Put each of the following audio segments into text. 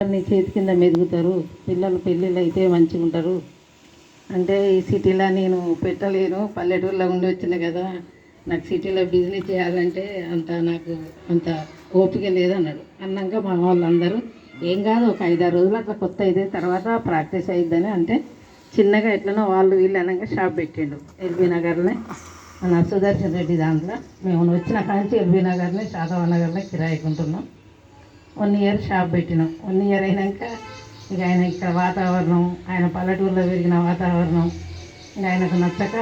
నీ చేతి కింద మెదుగుతారు. పిల్లలు పెళ్ళిళ్ళు అయితే మంచిగా ఉంటారు అంటే ఈ సిటీలో నేను పెట్టలేను. పల్లెటూరులో ఉండి వచ్చిన కదా. నాకు సిటీలో బిజినెస్ చేయాలంటే అంత నాకు అంత ఓపిక లేదన్నాడు. అన్నాక మా వాళ్ళందరూ ఏం కాదు ఒక ఐదారు రోజులు అట్లా కొత్త అయితే తర్వాత ప్రాక్టీస్ అయిద్దని. అంటే చిన్నగా ఎట్లనో వాళ్ళు వీళ్ళు అనగా షాప్ పెట్టిండు ఎల్బీ నగర్లో మన సుదర్శన్ రెడ్డి దాంట్లో మేము వచ్చిన కాంచి ఎల్బీ నగర్లో శాదవ నగర్లో కిరాయికుంటున్నాం వన్ ఇయర్ షాప్ పెట్టినాం. వన్ ఇయర్ అయినాక ఇక ఆయన ఇక్కడ వాతావరణం ఆయన పల్లెటూరులో పెరిగిన వాతావరణం ఇక ఆయనకు నచ్చక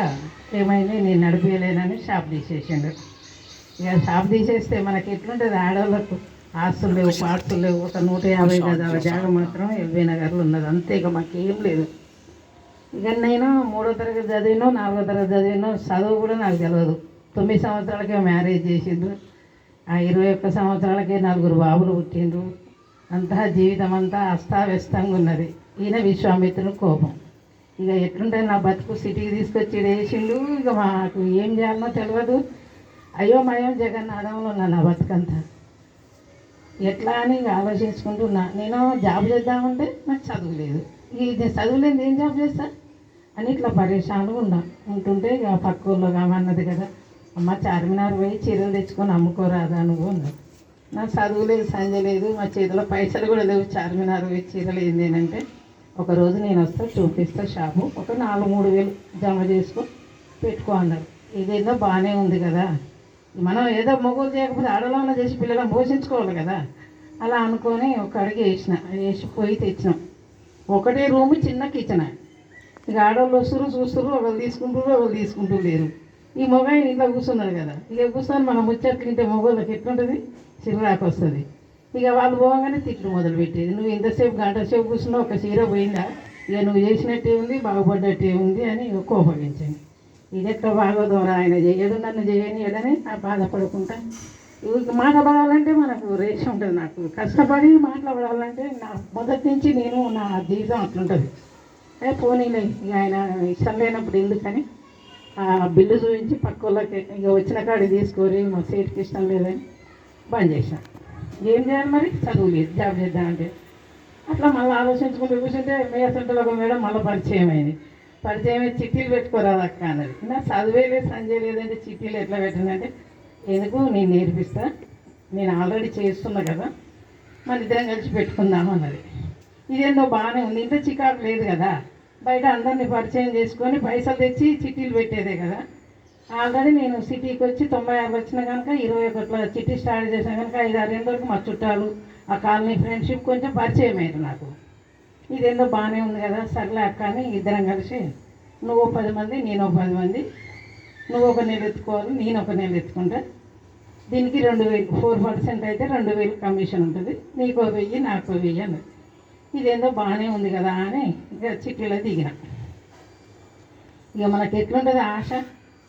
ఏమైంది నేను నడిపించలేనని షాప్ తీసేసిండు. ఇక షాప్ తీసేస్తే మనకి ఎట్లుంటుంది ఆడవాళ్ళకు ఆస్తులు లేవు పార్ట్స్ లేవు ఒక నూట యాభై గదాల జాగా మాత్రం ఎల్బీ నగర్లో ఉన్నది. అంతే ఇక మాకేం లేదు. ఇక నేను మూడో తరగతి చదివినో నాలుగో తరగతి చదివినో చదువు కూడా నాకు తెలియదు తొమ్మిది సంవత్సరాలకే మ్యారేజ్ చేసిండ్రు. ఆ ఇరవై ఒక్క సంవత్సరాలకే నలుగురు బాబులు పుట్టిండ్రు. అంతా జీవితం అంతా అస్తావ్యస్తంగా ఉన్నది. ఈయన విశ్వామిత్రుడు కోపం. ఇక ఎట్లుంటే నా బతుకు సిటీకి తీసుకొచ్చి వేసిండు ఇక మాకు ఏం చేయాలనో తెలియదు అయోమయం జగన్నాథంలో ఉన్నా నా బతుకంతా. ఎట్లా అని ఇక ఆలోచించుకుంటున్నా. నేను జాబ్ చేద్దామంటే నాకు చదువు లేదు. ఇది చదువులేదు ఏం జాబ్ చేస్తా? అని ఇట్లా పరేషాన్గా ఉన్నా. ఉంటుంటే ఇక పక్క ఊళ్ళో కామన్నది కదా. అమ్మ చార్మినార్ పోయి చీరలు తెచ్చుకొని అమ్ముకోరాదా నువ్వు నా నాకు చదువు లేదు సంజ లేదు మా చేతిలో పైసలు కూడా లేవు చార్మినార్ పోయి చీరలు ఏంది అంటే ఒకరోజు నేను వస్తా చూపిస్తా షాపు ఒక నాలుగు మూడు వేలు జమ చేసుకో పెట్టుకో అన్నారు ఇదేదో బాగానే ఉంది కదా. మనం ఏదో మొగోలు చేయకపోతే ఆడలో చేసి పిల్లలను పోషించుకోవాలి కదా. అలా అనుకొని ఒక అడిగి వేసిన వేసి పోయి తెచ్చినాం. ఒకటే రూము చిన్న కిచెన్. ఇక ఆడవాళ్ళు వస్తున్నారు చూస్తున్నారు ఒకళ్ళు తీసుకుంటారు ఒకరు తీసుకుంటూ లేరు. ఈ మొబైల్ ఇంట్లో కూర్చున్నారు కదా. ఇక కూర్చొని మనం ముచ్చట్లు తింటే మొగోళ్ళకి ఎట్లుంటుంది? చిరాకు వస్తుంది. ఇక వాళ్ళు పోగానే తిట్లు మొదలు పెట్టేది నువ్వు ఇంతసేపు గంట సేపు కూర్చున్నావు ఒక చీర పోయిందా? ఇక నువ్వు చేసినట్టే ఉంది బాగుపడ్డట్టే ఉంది అని ఇక కోపగించింది. ఇది ఎట్లా బాగోదోరా ఆయన చేయడు నన్ను చేయనియడని ఆ బాధపడుకుంటా. ఇవి మాట్లాడాలంటే మనకు రేష ఉంటుంది నాకు. కష్టపడి మాట్లాడాలంటే నా మొదటి నుంచి నేను నా జీవితం అట్లుంటుంది. ఏ పోనీలే ఇక ఆయన ఇష్టం లేనప్పుడు ఎందుకని? బిల్లు చూపించి పక్క వాళ్ళకి ఇక వచ్చిన కాడికి తీసుకొని మా సీట్కి ఇష్టం లేదని బంద్ చేసిన ఏం చేయాలి మరి? చదువు లేదు జాబ్ చేద్దామంటే అట్లా మళ్ళీ ఆలోచించుకుంటూ కూర్చుంటే మేసంటలో ఒక మేడం మళ్ళీ పరిచయం అయింది. పరిచయం అయ్యి చిట్టీలు పెట్టుకోరాదు అక్క అన్నది. నా చదివే లేదు సంజయ్ లేదంటే చిట్టీలు ఎట్లా పెట్టిందంటే ఎందుకు నేను నేర్పిస్తా? నేను ఆల్రెడీ చేస్తున్నా కదా. మన ఇద్దరం కలిసి పెట్టుకుందాం అన్నది. ఇదేందో బాగానే ఉంది. ఇంత చికాకు లేదు కదా. బయట అందరినీ పరిచయం చేసుకొని పైసలు తెచ్చి చిట్టీలు పెట్టేదే కదా. ఆల్రెడీ నేను సిటీకి వచ్చి తొంభై ఆరు వచ్చిన కనుక ఇరవై ఒకటిలో చిట్టి స్టార్ట్ చేసిన కనుక ఐదు ఆరు ఏళ్ళ వరకు మా చుట్టాలు ఆ కాలనీ ఫ్రెండ్షిప్ కొంచెం పరిచయం అయింది నాకు. ఇదేందో బాగానే ఉంది కదా సర్లే అక్క అని ఇద్దరం కలిసి నువ్వు పది మంది నేను ఒక పది మంది నువ్వు ఒక నెల ఎత్తుకోవాలి నేను ఒక నెల ఎత్తుకుంటా. దీనికి రెండు వేలు ఫోర్ పర్సెంట్ అయితే రెండు వేలు కమిషన్ ఉంటుంది. నీకు వెయ్యి నాకు వెయ్యి అన్నది. ఇదేందో బాగానే ఉంది కదా అని ఇక చిట్టీలో దిగిన. ఇక మనకి ఎట్లుంటుంది ఆశ?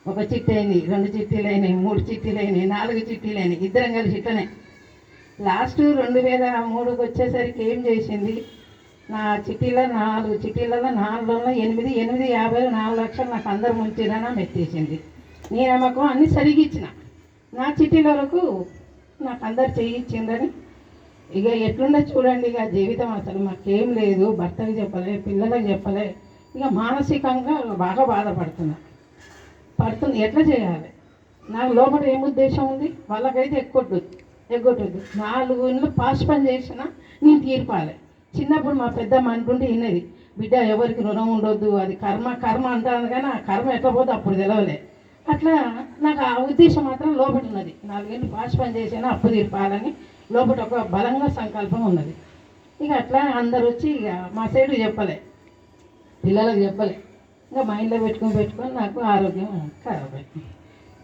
ఒక చిట్టి అయింది రెండు చిట్టీలు అయినాయి మూడు చిట్టీలు అయినాయి నాలుగు చిట్టీలు అయినాయి ఇద్దరం కలిసి ఇట్లనే. లాస్ట్ రెండు వేల మూడుకి వచ్చేసరికి ఏం చేసింది? నా చిట్టీలో నాలుగు చిట్టీలలో నాలుగు ఎనిమిది ఎనిమిది యాభై నాలుగు లక్షలు నాకు అందరు ముంచిరనా మెత్తేసింది నేనేమకం అన్ని సరిగి ఇచ్చిన నా చిట్టీల వరకు నాకు అందరు చేయించిందని ఇక ఎట్లుండే చూడండి ఇక జీవితం అసలు మాకేం లేదు భర్తకి చెప్పలే పిల్లలకు చెప్పలే. ఇక మానసికంగా బాగా బాధపడుతున్నా. పడుతుంది ఎట్లా చేయాలి? నాకు లోపల ఏం ఉద్దేశం ఉంది? వాళ్ళకైతే ఎక్కొట్టు ఎగ్గొట్టద్దు. నాలుగు ఇంట్లో పాస్ పని చేసినా నేను తీర్పాలి. చిన్నప్పుడు మా పెద్దమ్మ అనుకుంటే విన్నది బిడ్డ ఎవరికి రుణం ఉండొద్దు అది కర్మ కర్మ అంటాను కానీ ఆ కర్మ ఎట్లా పోతే అప్పుడు తెలవలే. అట్లా నాకు ఆ ఉద్దేశం మాత్రం లోపల ఉన్నది. నాలుగేళ్ళు పాస్ పని చేసినా అప్పు తీర్పాలని లోపల ఒక బలంగా సంకల్పం ఉన్నది. ఇక అట్లా అందరు వచ్చి ఇక మా సైడు చెప్పలే. పిల్లలకు చెప్పలే. ఇంకా మైండ్లో పెట్టుకొని పెట్టుకొని నాకు ఆరోగ్యం ఖరాబ్ అయింది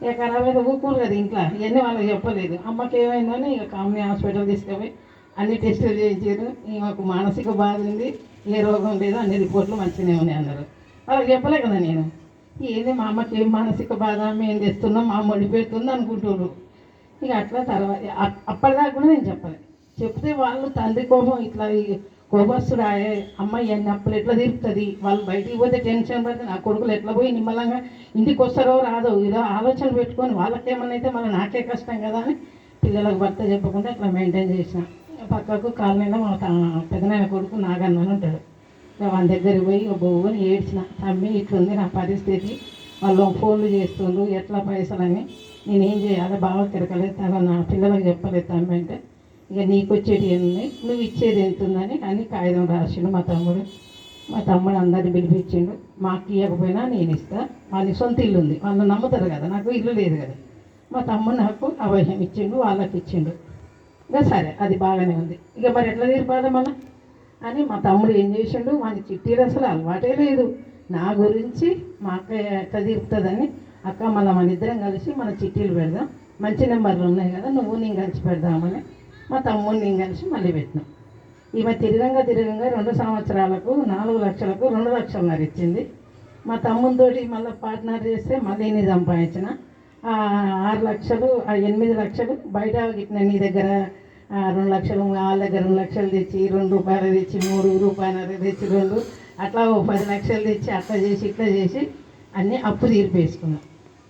ఇక ఖరాబ్ అయితే ఊరుకోరు కదా ఇంట్లో. ఇవన్నీ వాళ్ళకి చెప్పలేదు. అమ్మకి ఏమైందని ఇక కామినీ హాస్పిటల్ తీసుకుపోయి అన్ని టెస్టులు చేయించారు. మాకు మానసిక బాధ ఉంది. ఏ రోగం లేదు. అన్ని రిపోర్ట్లు మంచిగానే ఉన్నాయి అన్నారు. వాళ్ళకి చెప్పలే కదా నేను. ఏంది మా అమ్మకి ఏం మానసిక బాధ? మేము తెస్తున్నాం మా అమ్మ పెడుతుంది అనుకుంటున్నారు. ఇక అట్లా తర్వాత అప్పటిదాకా కూడా నేను చెప్పాలి. చెప్తే వాళ్ళు తండ్రి కోపం ఇట్లా కోపస్తుడు ఆయే అమ్మాయి అన్నప్పుడు ఎట్లా తీరుతుంది? వాళ్ళు బయటికి పోతే టెన్షన్ పడితే నా కొడుకులు ఎట్లా పోయి నిమ్మలంగా ఇంటికి వస్తారో రాదో ఏదో ఆలోచన పెట్టుకొని వాళ్ళకేమన్నా అయితే మళ్ళీ నాకే కష్టం కదా అని పిల్లలకు భర్త చెప్పకుండా అట్లా మెయింటైన్ చేసిన. పక్కకు కాలనీలో మా తా- పెదనాయన కొడుకు నాగన్న ఉంటాడు. వాళ్ళ దగ్గరికి పోయి ఇక బొవ్వని ఏడ్చిన. తమ్మి ఇట్లుంది నా పరిస్థితి. వాళ్ళు ఫోన్లు చేస్తుండ్రు. ఎట్లా పైసలని నేనేం చేయాలి? బాగా తిరగలేదు తన నా పిల్లలకు చెప్పలేదు తమ్మి అంటే ఇక నీకు వచ్చేది ఉన్నాయి నువ్వు ఇచ్చేది ఎంత ఉందని అని కాగితం రాసిండు మా తమ్ముడు. మా తమ్ముడు అందరిని పిలిపించిండు. మాకు ఇవ్వకపోయినా నేను ఇస్తా. వాళ్ళకి సొంత ఇల్లు ఉంది. వాళ్ళు నమ్ముతారు కదా నాకు ఇల్లు లేదు కదా. మా తమ్ముడు నాకు అభయం ఇచ్చిండు వాళ్ళకి ఇచ్చిండు. ఇక సరే అది బాగానే ఉంది. ఇక మరి ఎట్లా తీర్పాలి మన అని మా తమ్ముడు ఏం చేసిండు? మన చిట్టీలు అసలు అలవాటే లేదు. నా గురించి మా అక్క ఎట్లా తీరుతుందని అక్క మళ్ళీ మన ఇద్దరం కలిసి మన చిట్టీలు పెడదాం. మంచి నెంబర్లు ఉన్నాయి కదా నువ్వు నేను కలిసి పెడదామని. మా తమ్ముడు నేను కలిసి మళ్ళీ పెట్టినాం. ఈమె తిరగంగా తిరగంగా రెండు సంవత్సరాలకు నాలుగు లక్షలకు రెండు లక్షలున్నర ఇచ్చింది. మా తమ్మునితోటి మళ్ళీ పార్ట్నర్ చేస్తే మళ్ళీ నీ సంపాదించిన. ఆరు లక్షలు ఎనిమిది లక్షలు బయట గిట్టిన నీ దగ్గర రెండు లక్షలు వాళ్ళ దగ్గర రెండు లక్షలు తెచ్చి రెండు రూపాయలు తెచ్చి మూడు రూపాయలు తెచ్చి రెండు అట్లా ఓ పది లక్షలు తెచ్చి అట్లా చేసి ఇట్లా చేసి అన్నీ అప్పు తీర్పేసుకున్నాం.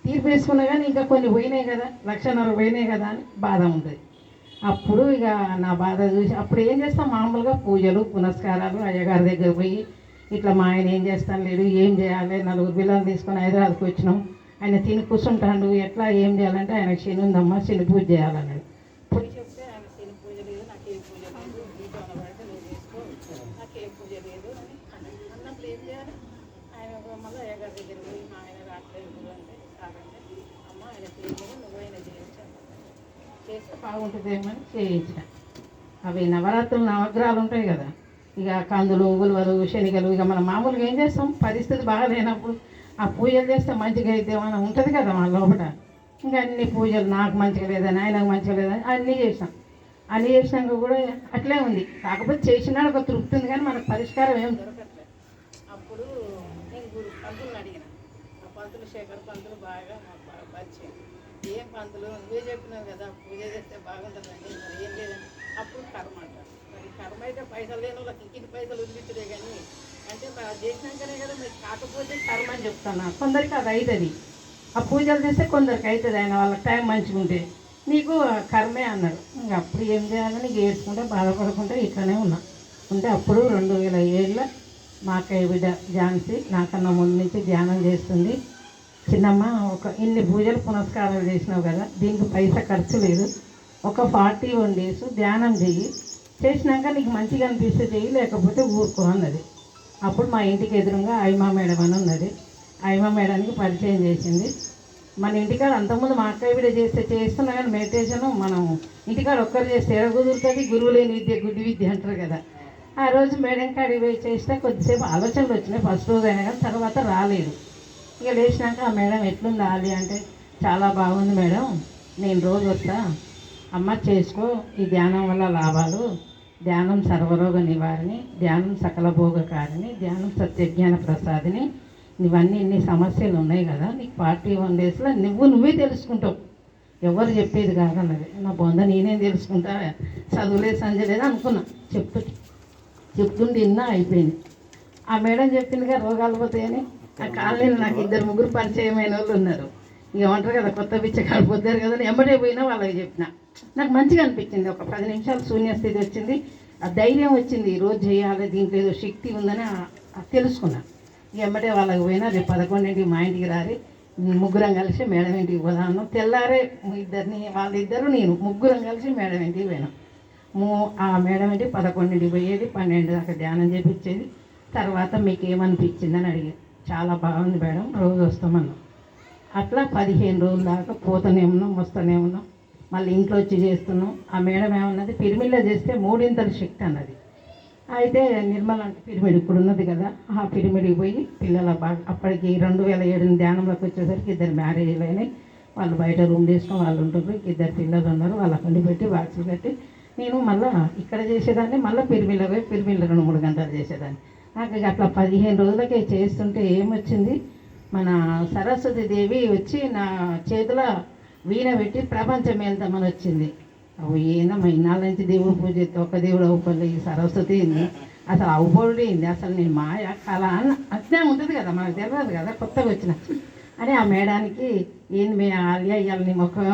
తీర్పేసుకున్నా కానీ ఇంకా కొన్ని పోయినాయి కదా లక్షన్నర పోయినాయి కదా అని బాధ ఉంటుంది. అప్పుడు ఇక నా బాధ చూసి అప్పుడు ఏం చేస్తాం? మామూలుగా పూజలు పునస్కారాలు అయ్యగారి దగ్గర పోయి ఇట్లా మా ఆయన ఏం చేస్తాను లేడు ఏం చేయాలి? నలుగురు పిల్లలు తీసుకొని హైదరాబాద్కి వచ్చినాం. ఆయన తిని కూర్చుంటాడు ఎట్లా ఏం చేయాలంటే ఆయన శని ఉందమ్మా శని పూజ చేయాలన్నాడు పోయి చెప్తే ఆయన శని పూజ లేదు నాకు ఏం పూజ లేదు నీతో అనబడితే నువ్వు చేసుకో నాకు ఏం పూజ లేదు అని అన్నాడు. అన్నప్పుడు ఏం చేయాలి ఆయన ఒక మళ్ళీ అయ్యగారి దగ్గర పోయి మా ఆయన రాట్లేదు అంటే కాదంటే అమ్మ ఆయన చేయలేదు నువ్వు ఆయన చేయించాను చేస్తే బాగుంటుందేమో అని చేయించిన. అవి నవరాత్రులు నవగ్రహాలు ఉంటాయి కదా. ఇక కందులు ఉలువలు శనిగలు ఇక మనం మామూలుగా ఏం చేస్తాం? పరిస్థితి బాగాలేనప్పుడు ఆ పూజలు చేస్తే మంచిగా అయితే మనం ఉంటుంది కదా మన లోపల. ఇంకా అన్ని పూజలు నాకు మంచిగా లేదని ఆయనకు మంచిగా లేదని అన్నీ చేసాం అన్నీ చేసినాక కూడా అట్లే ఉంది. కాకపోతే చేసినాడు ఒక తృప్తి ఉంది కానీ మనకు పరిష్కారం ఏం దొరకట్లేదు అప్పుడు నేను గురు పంతులు అడిగిన. ఆ పంతులు శేఖర్ పంతులు బాగా మాకు బాగా పరిచయం. ఏం పంతులు నువ్వే చెప్పినావు కదా పూజ చేస్తే బాగుంటుందండి మరి ఏం లేదండి అప్పుడు కర్మ అంటారు మరి కర్మ అయితే పైసలు లేని వాళ్ళకి ఇంకింటి పైసలు వదిలించలే కానీ అంటే మరి అది చేసినాకనే కదా మీరు కాకపోతే కర్మ అని చెప్తాను కొందరికి అది అవుతుంది ఆ పూజలు చేస్తే కొందరికి అవుతుంది ఆయన వాళ్ళకి టైం మంచిగా ఉంటే. నీకు కర్మే అన్నాడు ఇంకా అప్పుడు ఏం చేయాలని నీకు ఏడ్చుకుంటే బాధపడకుండా ఇట్లానే ఉన్నా. ఉంటే అప్పుడు రెండు వేల ఏళ్ళ మా అక్కయ్య బిడ్డ ఝాన్సీ నాకన్నా ముందు నుంచి ధ్యానం చేస్తుంది. చిన్నమ్మ ఒక ఇన్ని పూజలు పునస్కారాలు చేసినావు కదా దీనికి పైసా ఖర్చు లేదు. ఒక ఫార్టీ వన్ డేస్ ధ్యానం చెయ్యి. చేసినాక నీకు మంచిగా అనిపిస్తే చెయ్యి లేకపోతే ఊరుకో అన్నది. అప్పుడు మా ఇంటికి ఎదురుగా ఐమా మేడం అని ఉన్నది. ఐమా మేడానికి పరిచయం చేసింది. మన ఇంటికాడ అంతకుముందు మా అక్కయ్య విడ చేస్తే చేస్తున్నా కానీ మెడిటేషన్ మనం ఇంటికాడ ఒక్కరు చేస్తే ఎడ కుదురుతుంది గురువు లేని విద్య గుడ్డి విద్య అంటారు కదా. ఆ రోజు మేడం కాడికి పోయి చేస్తే కొద్దిసేపు ఆలోచనలు వచ్చినాయి. ఫస్ట్ రోజు అయినా కానీ తర్వాత రాలేదు. ఇక లేచినాక ఆ మేడం ఎట్లుంది ఆలి అంటే చాలా బాగుంది మేడం నేను రోజు వస్తా. అమ్మ చేసుకో ఈ ధ్యానం వల్ల లాభాలు. ధ్యానం సర్వరోగ నివారణి ధ్యానం సకల భోగకారిణి ధ్యానం సత్యజ్ఞాన ప్రసాదిని. ఇవన్నీ ఇన్ని సమస్యలు ఉన్నాయి కదా నీకు పార్టీ వన్ డేస్లో నువ్వు నువ్వే తెలుసుకుంటావు. ఎవరు చెప్పేది కాదన్నది. నా బొంద నేనేం తెలుసుకుంటా? చదువులే సంజలేదు అనుకున్నా. చెప్తు చెప్తుండి ఇన్నా అయిపోయింది. ఆ మేడం చెప్పిందిగా రోగాలు పోతాయని. ఆ కాలనీలో నాకు ఇద్దరు ముగ్గురు పరిచయమైన వాళ్ళు ఉన్నారు. ఇక ఉంటారు కదా కొత్త బిచ్చకాడు పొద్దారు కదా ఎంబడే పోయినా వాళ్ళకి చెప్పిన. నాకు మంచిగా అనిపించింది. ఒక పది నిమిషాలు శూన్యస్థితి వచ్చింది. ఆ ధైర్యం వచ్చింది. ఈ రోజు చేయాలి దీంట్లో ఏదో శక్తి ఉందని తెలుసుకున్నా. ఇక ఎంబడే వాళ్ళకి పోయినా రేపు పదకొండింటికి మా ఇంటికి రారి. ముగ్గురం కలిసి మేడం ఇంటికి పోదాను తెల్లారే ఇద్దరిని వాళ్ళిద్దరూ నేను ముగ్గురం కలిసి మేడం ఇంటికి పోయినాం. మూ ఆ మేడం ఇంటికి పదకొండింటికి పోయేది. పన్నెండు దాకా ధ్యానం చేపించేది. తర్వాత మీకు ఏమనిపించిందని అడిగేది చాలా బాగుంది మేడం రోజు వస్తామన్నాం. అట్లా పదిహేను రోజుల దాకా పోతూనే ఉన్నాం వస్తూనే ఉన్నాం. మళ్ళీ ఇంట్లో వచ్చి చేస్తున్నాం. ఆ మేడం ఏమన్నది పిరిమిల్లో చేస్తే మూడింతల శక్తి అన్నది. అయితే నిర్మల అంటే పిరిమిడ్ ఇప్పుడు ఉన్నది కదా ఆ పిరిమిడికి పోయి పిల్లల బాగా అప్పటికి రెండు వేల ఏడు ధ్యానంలోకి వచ్చేసరికి ఇద్దరు మ్యారేజ్లు అయినాయి. వాళ్ళు బయట రూమ్ తీసుకొని వాళ్ళు ఉంటున్నారు ఇద్దరు పిల్లలు ఉన్నారు. వాళ్ళ కండి పెట్టి వాక్సిన్ పెట్టి నేను మళ్ళీ ఇక్కడ చేసేదాన్ని మళ్ళీ పిరిమిళ్ళ పోయి పిరిమిళ్ళ రెండు మూడు గంటలు చేసేదాన్ని. నాకు అట్లా పదిహేను రోజులకే చేస్తుంటే ఏమొచ్చింది? మన సరస్వతి దేవి వచ్చి నా చేతిలో వీణ పెట్టి ప్రపంచం వెళ్తామని వచ్చింది. అవి మా ఇన్నాళ్ళ నుంచి దేవుడు పూజ ఒక్క దేవుడు అవుపల్లి ఈ సరస్వతి అసలు అవుపడు అయింది అసలు నేను మాయ కళ అన్న అట్లే ఉంటుంది కదా మనకు తెలియదు కదా కొత్తగా వచ్చిన. అని ఆ మేడానికి ఏంది మీ ఆలియా ఇవాళ నీ ముఖం?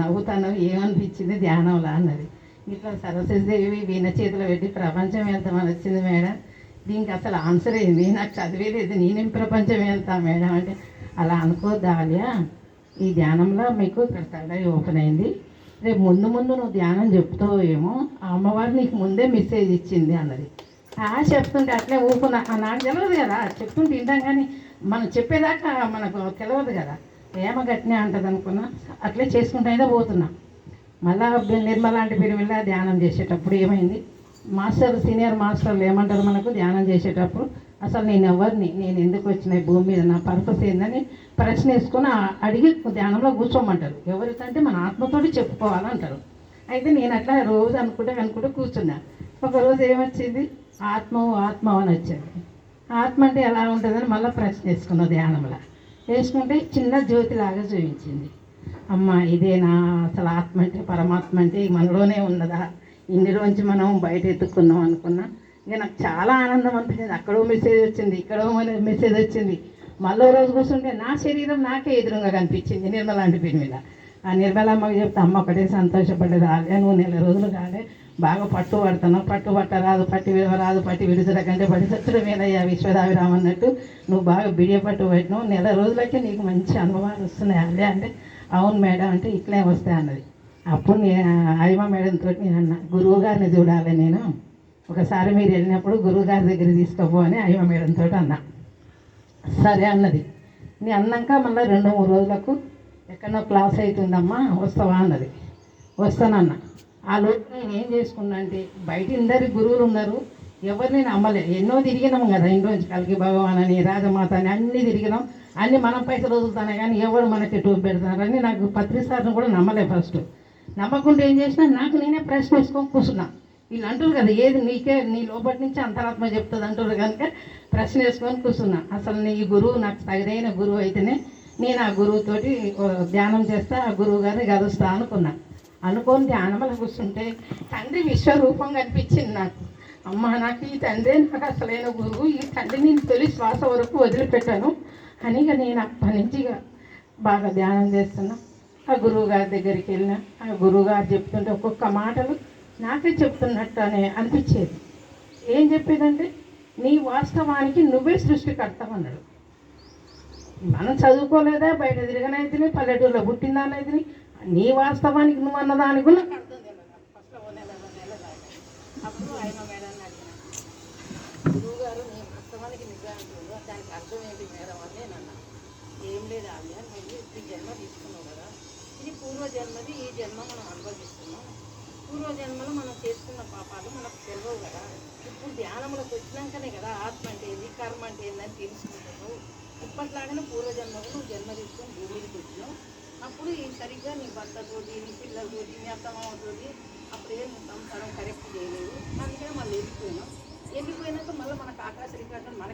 నవ్వుతాను ఏమనిపించింది ధ్యానంలా అన్నది. ఇట్లా సరస్వతిదేవి వీణ చేతిలో పెట్టి ప్రపంచం వెళ్తామని వచ్చింది మేడం. దీనికి అసలు ఆన్సర్ ఏంది? నాకు చదివేది నేనేం ప్రపంచం వెళ్తా మేడం అంటే అలా అనుకోద్దాలియా ఈ ధ్యానంలో మీకు ఇక్కడ తడ ఓపెన్ అయింది. రేపు ముందు ముందు నువ్వు ధ్యానం చెప్తావు ఏమో ఆ అమ్మవారు నీకు ముందే మెసేజ్ ఇచ్చింది అన్నది. ఆ చెప్తుంటే అట్లే ఊపున ఆ నాకు తెలియదు కదా. చెప్తుంటే వింటాం కానీ మనం చెప్పేదాకా మనకు తెలియదు కదా. ఏమ గట్టినే అంటది అనుకున్నా అట్లే చేసుకుంటా అయితే పోతున్నా. మళ్ళా నిర్మలాంటి పేరు పిరిమిళ్ళ ధ్యానం చేసేటప్పుడు ఏమైంది? మాస్టర్ సీనియర్ మాస్టర్లు ఏమంటారు మనకు? ధ్యానం చేసేటప్పుడు అసలు నేను ఎవరిని నేను ఎందుకు వచ్చిన భూమి మీద నా పర్పస్ ఏందని ప్రశ్న వేసుకుని అడిగి ధ్యానంలో కూర్చోమంటారు. ఎవరికంటే మన ఆత్మతోటి చెప్పుకోవాలంటారు. అయితే నేను అట్లా రోజు అనుకుంటే అనుకుంటే కూర్చున్నా. ఒకరోజు ఏమొచ్చింది? ఆత్మ ఆత్మ అని వచ్చింది. ఆత్మ అంటే ఎలా ఉంటుందని మళ్ళీ ప్రశ్న వేసుకున్నా ధ్యానంలో. వేసుకుంటే చిన్న జ్యోతిలాగా చూపించింది. అమ్మ ఇదేనా? అసలు ఆత్మ అంటే పరమాత్మ అంటే మనలోనే ఉన్నదా? ఇన్ని రోజు మనం బయట ఎత్తుక్కున్నాం అనుకున్నా ఇక నాకు చాలా ఆనందం అనిపించింది. అక్కడో మెసేజ్ వచ్చింది ఇక్కడో మెసేజ్ వచ్చింది. మళ్ళీ రోజు కూర్చుంటే నా శరీరం నాకే ఎదురుగా కనిపించింది నిర్మల అంటే పేరు మీద. ఆ నిర్మల అమ్మకి చెప్తే అమ్మ ఒకటే సంతోషపడ్డది ఆలే నువ్వు నెల రోజులు కాలే బాగా పట్టు పడుతున్నావు పట్టు పట్టరాదు పట్టి విడవరాదు పట్టి విడుదల కంటే పడి సత్తుడు మీదయ్యా విశ్వదాభిరామ్ అన్నట్టు. నువ్వు బాగా బిడియ పట్టు పెట్టినావు నెల రోజులకే నీకు మంచి అనుభవాలు వస్తున్నాయి అల్లే అంటే అవును మేడం అంటే ఇట్లే వస్తాయి అన్నది. అప్పుడు నేను ఆయమ మేడంతో నేను అన్న గురువు గారిని చూడాలి నేను. ఒకసారి మీరు వెళ్ళినప్పుడు గురువు గారి దగ్గర తీసుకోపో అని ఆయమ మేడంతో అన్నా. సరే అన్నది. నేను అన్నాక మళ్ళీ రెండు మూడు రోజులకు ఎక్కడో క్లాస్ అవుతుందమ్మా వస్తావా అన్నది. వస్తానన్న. ఆ లోపు నేను ఏం చేసుకున్నా అంటే బయట ఇందరి గురువులు ఉన్నారు. ఎవరిని నమ్మలే ఎన్నో తిరిగినాం కదా ఇంట్లో రోజు కలిగి భగవాన్ అని రాజమాత అని అన్నీ తిరిగినాం. అన్నీ మనం పైసలు వదులుతానే కానీ ఎవరు మనకి టూప్ పెడతారని నాకు పత్రిసార్ని కూడా నమ్మలే ఫస్ట్ నమ్మకుండా ఏం చేసినా నాకు నేనే ప్రశ్న వేసుకొని కూర్చున్నా. వీళ్ళు అంటారు కదా ఏది నీకే నీ లోపటి నుంచి అంతరాత్మ చెప్తుంది అంటారు కనుక ప్రశ్న వేసుకొని కూర్చున్నా. అసలు నీ గురువు నాకు తగిన గురువు అయితేనే నేను ఆ గురువుతోటి ధ్యానం చేస్తా ఆ గురువు గారిని గదుస్తా అనుకున్నా. అనుకోని ధ్యానంలో కూర్చుంటే తండ్రి విశ్వరూపం కనిపించింది నాకు. అమ్మ నాకు ఈ తండ్రి నాకు అసలైన గురువు ఈ తండ్రి నేను తొలి శ్వాస వరకు వదిలిపెట్టాను. అని ఇక నేను అప్పటి నుంచి బాగా ధ్యానం చేస్తున్నా. ఆ గురువుగారి దగ్గరికి వెళ్ళిన ఆ గురువుగారు చెప్తుంటే ఒక్కొక్క మాటలు నాకే చెప్తున్నట్టు అని అనిపించేది. ఏం చెప్పేదంటే నీ వాస్తవానికి నువ్వే సృష్టికర్తమన్నాడు మనం చదువుకోలేదా? బయట తిరగనైతే పల్లెటూరులో పుట్టిందానైతే నీ వాస్తవానికి నువ్వు అన్నదానికి కూడా అర్థం అప్పుడు ఆయన మేడాన్ని అడిగిన. గురువు గారు నీ వాస్తవానికి నిజానికి ఉందో దానికి అర్థం ఏంటి మేడం? అని నేను అన్నా. ఏం లేదు ఆమె నువ్వు ఈ జన్మ తీసుకున్నావు కదా. పూర్వజన్మది పూర్వ జన్మది ఈ జన్మ మనం అనుభవిస్తున్నాం. పూర్వ జన్మలో మనం చేసుకున్న పాపాలు మనకు తెలియవు కదా. ఇప్పుడు ధ్యానములకు వచ్చినాకనే కదా ఆత్మ అంటే ఏంది కర్మ అంటే ఏందని తెలుసుకుంటున్నావు. ఇప్పట్లాగానే పూర్వజన్మకు నువ్వు జన్మ తీసుకొని భూమి మీదకి వచ్చినావు. అప్పుడు ఈ సరిగ్గా నీ భర్తతోటి నీ పిల్లలతోటి నీ అత్తమామతోటి అప్పుడు ఏం సంసారం కరెక్ట్ చేయలేదు. అందుకనే మళ్ళీ వెళ్ళిపోయినాం. వెళ్ళిపోయినాక మళ్ళీ మనకు ఆకాశ రికార్డు మన